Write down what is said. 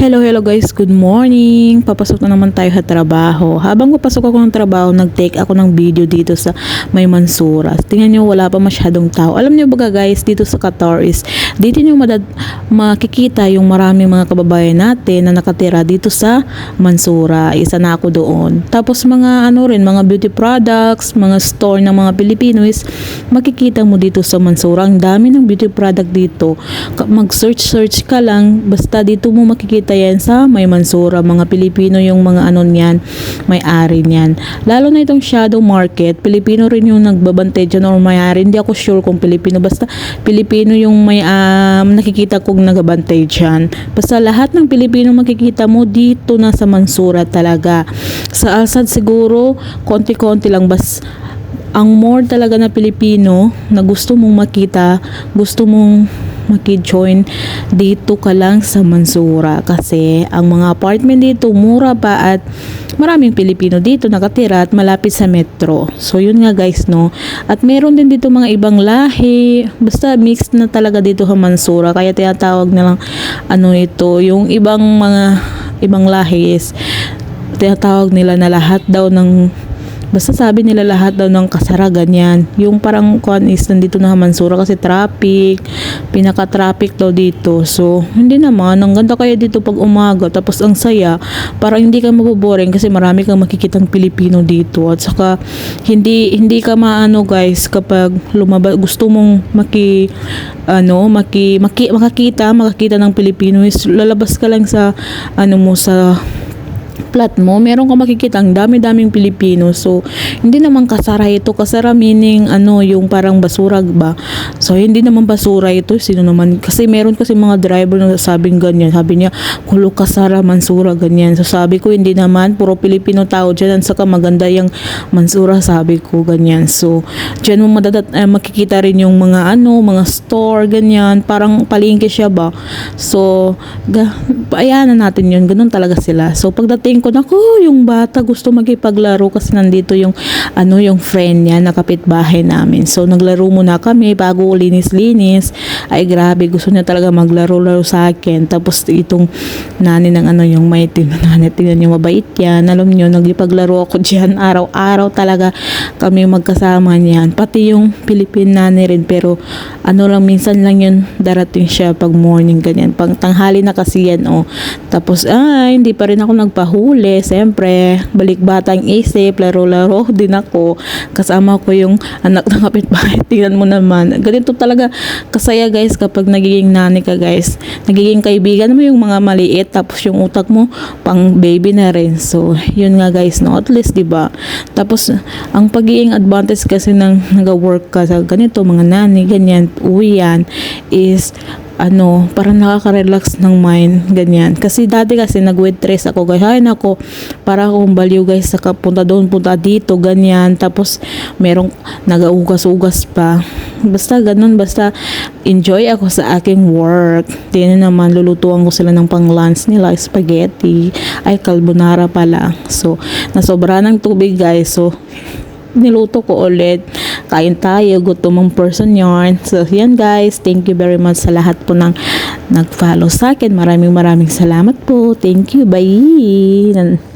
Hello, hello guys. Good morning. Papasok na naman tayo sa trabaho. Habang papasok ako ng trabaho, nag-take ako ng video dito sa May Mansura. Tingnan nyo, wala pa masyadong tao. Alam nyo ba guys, dito sa Qatar is, dito nyo madad, makikita yung maraming mga kababayan natin na nakatira dito sa Mansura. Isa na ako doon. Tapos mga ano rin, mga beauty products, mga store ng mga Pilipino is, makikita mo dito sa Mansura. Ang dami ng beauty product dito. Mag-search-search ka lang, basta dito mo makikita yan sa May Mansura. Mga Pilipino yung mga ano niyan, may-ari niyan. Lalo na itong shadow market, Pilipino rin yung nagbabantay dyan or may-ari. Hindi ako sure kung Pilipino. Basta Pilipino yung may um, nakikita kong nagbabantay dyan. Basta lahat ng Pilipino makikita mo dito na sa Mansura talaga. Sa Alsad siguro, konti-konti lang. Bas, ang more talaga na Pilipino na gusto mong makita, gusto mong maki-join dito ka lang sa Mansura kasi ang mga apartment dito mura pa at maraming Pilipino dito nakatira at malapit sa metro. So yun nga guys no. At meron din dito mga ibang lahi. Basta mixed na talaga dito sa Mansura kaya tinatawag na lang ano ito yung ibang mga ibang lahi is tinatawag nila na lahat daw ng Basta sabi nila lahat daw ng kasara ganyan. Yung parang kuan is nandito na Mansura kasi traffic, pinaka-traffic daw dito. So, hindi naman. Ang ganda kaya dito pag umaga. Tapos ang saya. Parang hindi ka maboboring kasi marami kang makikitang Pilipino dito. At saka, hindi, hindi ka maano guys kapag lumabas, gusto mong maki, ano, maki, maki, makakita, makakita ng Pilipino is lalabas ka lang sa, ano mo, sa plat mo, meron kang makikita ang dami-daming Pilipino. So, hindi naman kasara ito. Kasara meaning, ano, yung parang basura ba? So, hindi naman basura ito. Sino naman? Kasi meron kasi mga driver na sabing ganyan. Sabi niya, kulo kasara, mansura, ganyan. So, sabi ko, hindi naman. Puro Pilipino tao dyan. At saka maganda yung mansura, sabi ko, ganyan. So, dyan mo madadat, eh, makikita rin yung mga, ano, mga store, ganyan. Parang palingki siya ba? So, ga, ayan na natin yun. Ganun talaga sila. So, pagdating ko, naku, yung bata gusto makipaglaro kasi nandito yung, ano, yung friend niya, nakapit bahay namin. So, naglaro muna kami bago linis-linis. Ay, grabe, gusto niya talaga maglaro-laro sa akin. Tapos, itong nani ng ano, yung may tin, nani, tingnan niyo, mabait yan. Alam niyo, nagipaglaro ako dyan araw-araw talaga kami magkasama niyan. Pati yung Philippine nani rin, pero ano lang, minsan lang yun darating siya pag morning, ganyan. Pang tanghali na kasi yan, oh. Tapos, ay, hindi pa rin ako nagpahuli. Siyempre, balik batang isip, laro-laro din ako. Kasama ko yung anak ng kapitbahay. Tingnan mo naman. Ganito talaga kasaya guys kapag nagiging nani ka guys. Nagiging kaibigan mo yung mga maliit tapos yung utak mo pang baby na rin. So, yun nga guys, no? At least, di ba? Tapos, ang pagiging advantage kasi ng nag-work ka sa ganito, mga nani, ganyan, uwi yan, is ano, parang nakaka-relax ng mind, ganyan. Kasi dati kasi nag-waitress ako, guys. Ay, nako, para akong baliw, guys, sa punta doon, punta dito, ganyan. Tapos, merong nagaugas-ugas pa. Basta ganun, basta enjoy ako sa aking work. Na naman, lulutuan ko sila ng pang-lunch nila, spaghetti, ay, carbonara pala. So, nasobra ng tubig, guys. So, niluto ko ulit. Kain tayo, gutom ang person yarn. So, yan guys. Thank you very much sa lahat po ng nag-follow sa akin. Maraming maraming salamat po. Thank you. Bye!